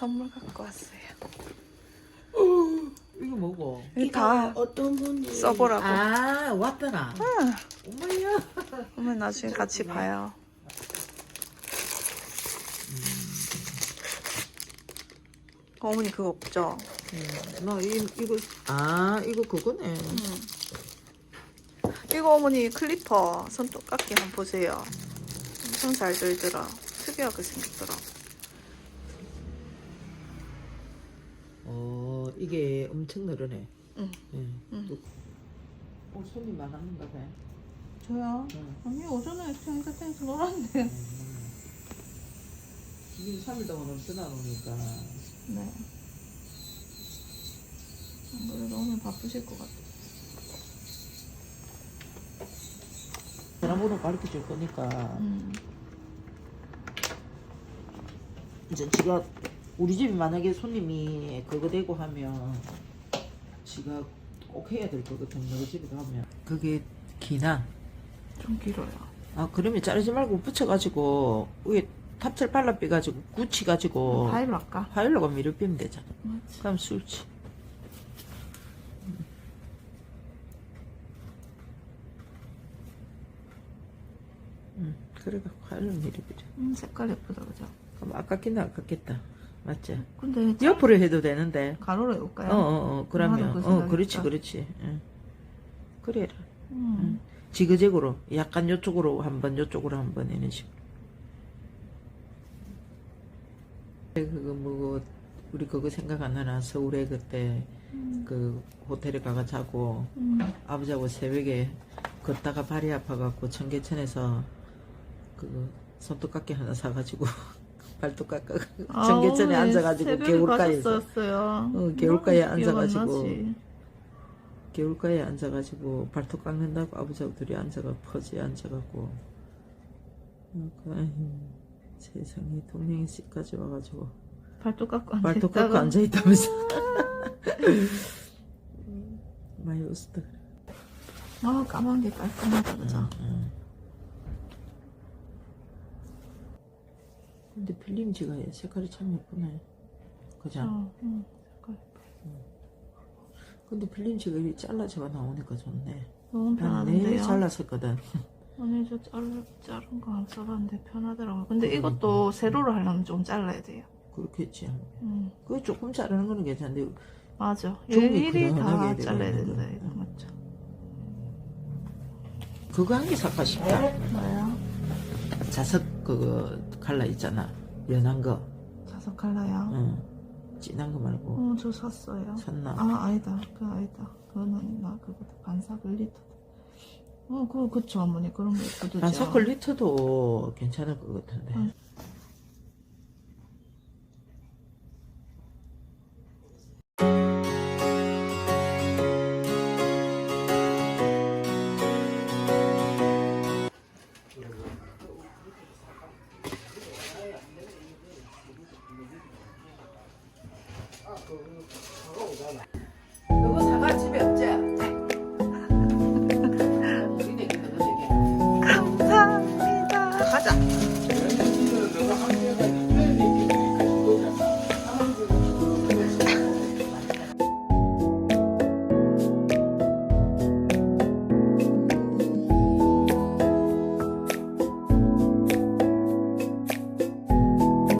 선물 갖고 왔어요. 이거 뭐고? 이거 다 어떤 분이 써보라고. 아 왔더라. 응. 엄마야. 그러면 나중에 같이 봐요. 어머니 그거 없죠? 음, 나 이, 이거 아 이거 그거네. 응. 이거 어머니 클리퍼 손톱깎이 한번 보세요. 엄청 잘 들더라. 특이하게 생겼더라. 어 이게 엄청 늘어네. 응. 응. 응. 또- 어 손이 많았는가 봐. 저요? 응. 아니 오전에 저희가 땡스 놀았는데. 지금 3일 동안 없어나 오니까. 네. 안 그래도 오늘 바쁘실 것 같아. 전화번호 가르쳐 줄 거니까 음. 이제 지가 우리 집에 만약에 손님이 그거 되고 하면 지가 꼭 해야 될 거거든 너희 집에 가면 그게 기나 좀 길어요. 아 그러면 자르지 말고 붙여가지고 위에 탑철 발라 빼가지고 굳혀가지고 파일로 할까? 파일로가 밀어 빼면 되잖아 맞지. 그럼 술지 응 그래가 파일로 밀어 빼자 음, 색깔 예쁘다, 그죠? 그럼 아깝겠나 아깝겠다 맞지? 근데 옆으로 해도 되는데 가로로 해볼까요? 어 어 어 그러면 나도 그어 그렇지. 그렇지 응. 그래라 음. 지그재그로 약간 요쪽으로 한 번 요쪽으로 한 번 이런 식으로 그거 뭐 우리 그거 생각 안 나나 서울에 그때 음. 그 호텔에 가가 자고 음. 아버지하고 새벽에 걷다가 발이 아파갖고 청계천에서 그 손톱깎이 하나 사가지고 발톱 깎아 청계천에 아우, 앉아가지고 개울가에서. 어, 개울가에 안 앉아가지고. 개울가에 앉아가지고 발톱 깎는다고 아버지하고 둘이 앉아가 퍼지에 앉아갖고 그러니까 세상에 동생이 집까지 와가지고 발톱 깎고 앉아 발톱 깎고 앉아 있다면서 많이 웃었다 그래 아 까만 게 깔끔하다 그죠? 응. 근데 필름지가 색깔이 참 예쁘네 그죠? 어, 음, 색깔. 근데 필름지가 이렇게 잘라져가 나오니까 좋네 너무 난 내일? 잘랐었거든 아니 저 자른, 자른 거 안 써봤는데 편하더라고요. 근데 이것도 세로로 하려면 좀 잘라야 돼요. 그렇겠지 음, 그거 조금 자르는 거는 괜찮은데 맞아. 일일이 다 잘라야 된다 거. 이거 맞죠? 그거 한개 사까 싶다. 뭐야? 자석 그거 칼라 있잖아. 연한 거. 자석 칼라요? 응. 진한 거 말고. 어, 저 샀어요. 샀나? 아, 아니다. 그 아니다. 그거는 나 그거 반사 글리터. 어, 그거 그쵸 어머니 그런 거 예쁘죠? 반사 글리터도 괜찮을 것 같은데. 응. 그거 사과 집에 없지?